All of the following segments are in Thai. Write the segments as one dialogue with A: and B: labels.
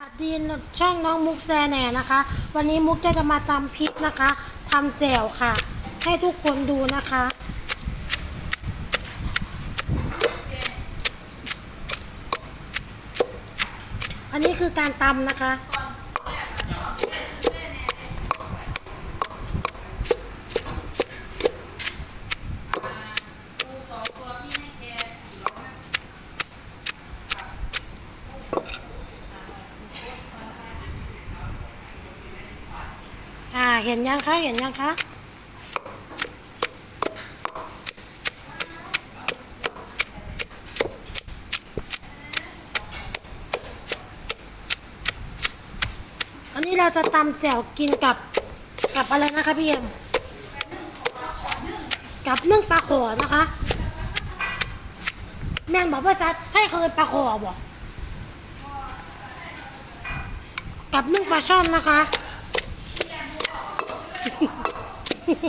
A: สวัสดีช่องน้องมุกแซแหน่นะคะ วันนี้มุกจะจะมาตำพริกนะคะทำแจ่วค่ะ ให้ทุกคนดูนะคะ อันนี้คือการตำนะคะ เห็นยังคะ เห็นยังคะ อันนี้เราจะตำแจ่วกินกับกับอะไรนะคะพี่เอ็มกับนึ่งปลาขอนะคะ แม่นบอกว่าซัดให้เคยปลาขอบอกกับนึ่งปลาช่อนนะคะ ด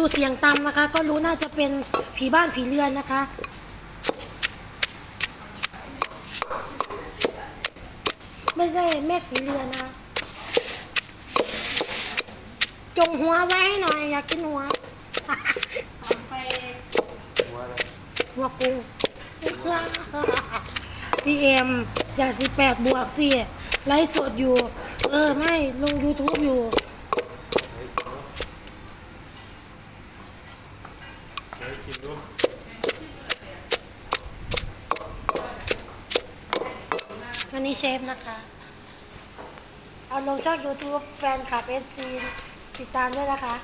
A: ูเสียงตำนะคะ ก็รู้น่าจะเป็นผีบ้านผีเรือนนะคะ ไม่ใช่แม่สีเรือนนะ จงหัวไว้ให้หน่อย อยากกินหัว หัวกุ้งพี่เอ็ม อยากสิแปดบวกสิไลฟ์สดอยู่ เออ ไม่ ลง YouTube อยู่ วันนี้เชฟนะคะ เอาลงช่อง YouTube แฟนคลับ FC ติดตามด้วยนะคะ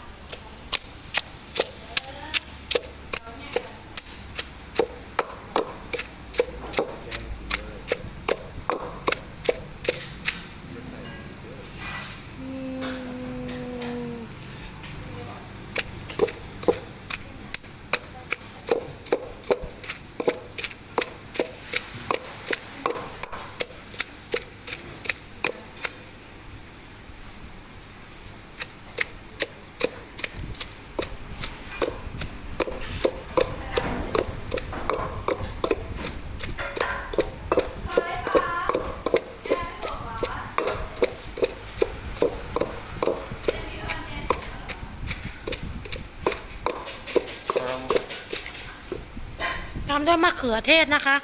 A: ตามด้วยมะเขือเทศนะคะ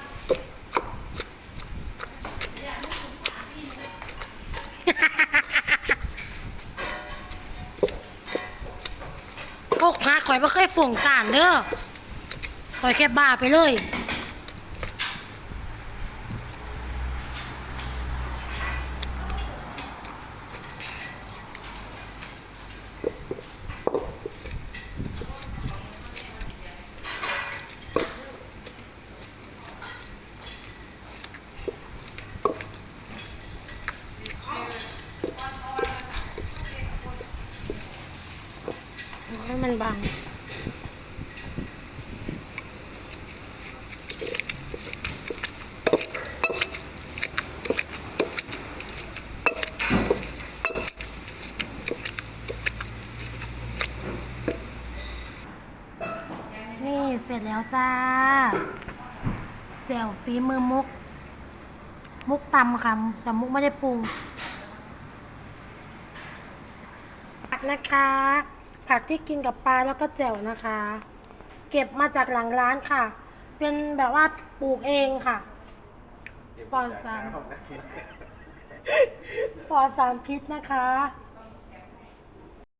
A: พวกค้าข่อยไม่เคยฝุ่งสารเด้อข่อยแค่บ้าไปเลย ให้มันบังนี่เสร็จแล้วจ้าแจ่วฝีมือมุก มุกตำค่ะแต่มุกไม่ได้ปรุงผักนะคะ ผักที่กินกับปลาแล้วก็แจ่วนะคะ เก็บมาจากหลังร้านค่ะ เป็นแบบว่าปลูกเองค่ะ ปลอดสารปลอดสารพิษนะคะ